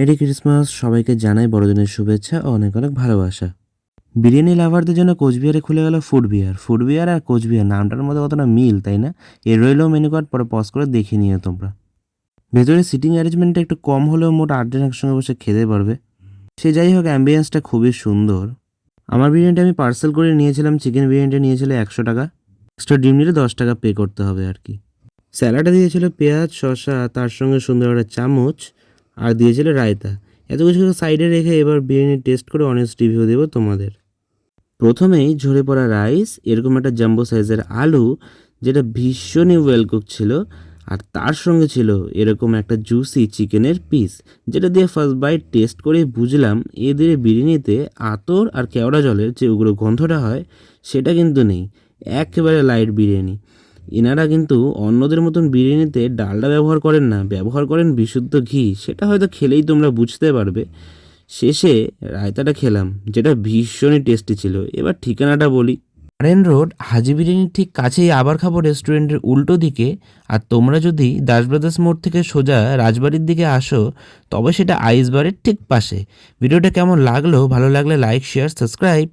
Merry Christmas, সবাইকে জানাই বড়দিনের শুভেচ্ছা ও অনেক অনেক ভালোবাসা। বিরিয়ানি লাভারদের জন্য কোচবিহারে খুলে গেল ফুড বিহার। ফুড বিহার আর কোচবিহার নামটার মধ্যে কতটা মিল, তাই না? এর রইলেও মেনু কার্ড, পরে পজ করে দেখে নিও তোমরা। ভেতরে সিটিং অ্যারেঞ্জমেন্টটা একটু কম হলেও মোট আটজন একসঙ্গে বসে খেতে পারবে। সে যাই হোক অ্যাম্বিয়েন্সটা খুবই সুন্দর। আমার বিরিয়ানিটা আমি পার্সেল করে নিয়েছিলাম চিকেন বিরিয়ানিটা নিয়েছিল একশো টাকা। এক্সট্রা ডিম নিলে দশ টাকা পে করতে হবে আর কি। স্যালাডে দিয়েছিল পেঁয়াজ, শসা, তার সঙ্গে সুন্দর একটা চামচ। আর দিয়েছিল রায়তা। এত কিছু সাইডে রেখে এবার বিরিয়ানি টেস্ট করে অনেস্ট রিভিউ দেবো তোমাদের। প্রথমেই ঝরে পড়া রাইস এরকম একটা জাম্বো সাইজের আলু, যেটা ভীষণই ওয়েল কুক ছিল, আর তার সঙ্গে ছিল এরকম একটা জুসি চিকেনের পিস যেটা দিয়ে ফার্স্ট বাইট টেস্ট করে বুঝলাম এদের বিরিয়ানিতে আতর আর কেওড়া জলের যে ওগুলো গন্ধটা হয়, সেটা কিন্তু নেই। একেবারে লাইট বিরিয়ানি। এনারা কিন্তু অন্যদের মতন বিরিয়ানিতে ডালটা ব্যবহার করেন না, ব্যবহার করেন বিশুদ্ধ ঘি, সেটা হয়তো খেলেই তোমরা বুঝতে পারবে। শেষে রায়তাটা খেলাম, যেটা ভীষণই টেস্টি ছিল। এবার ঠিকানাটা বলি। নারায়ণ রোড, হাজি বিরিয়ানির ঠিক কাছেই আবার খাব রেস্টুরেন্টের উল্টো দিকে। আর তোমরা যদি দাস ব্রাদার্স মোড় থেকে সোজা রাজবাড়ির দিকে আসো, তবে সেটা আইস বারের ঠিক পাশে। ভিডিওটা কেমন লাগল, ভালো লাগলে লাইক, শেয়ার, সাবস্ক্রাইব।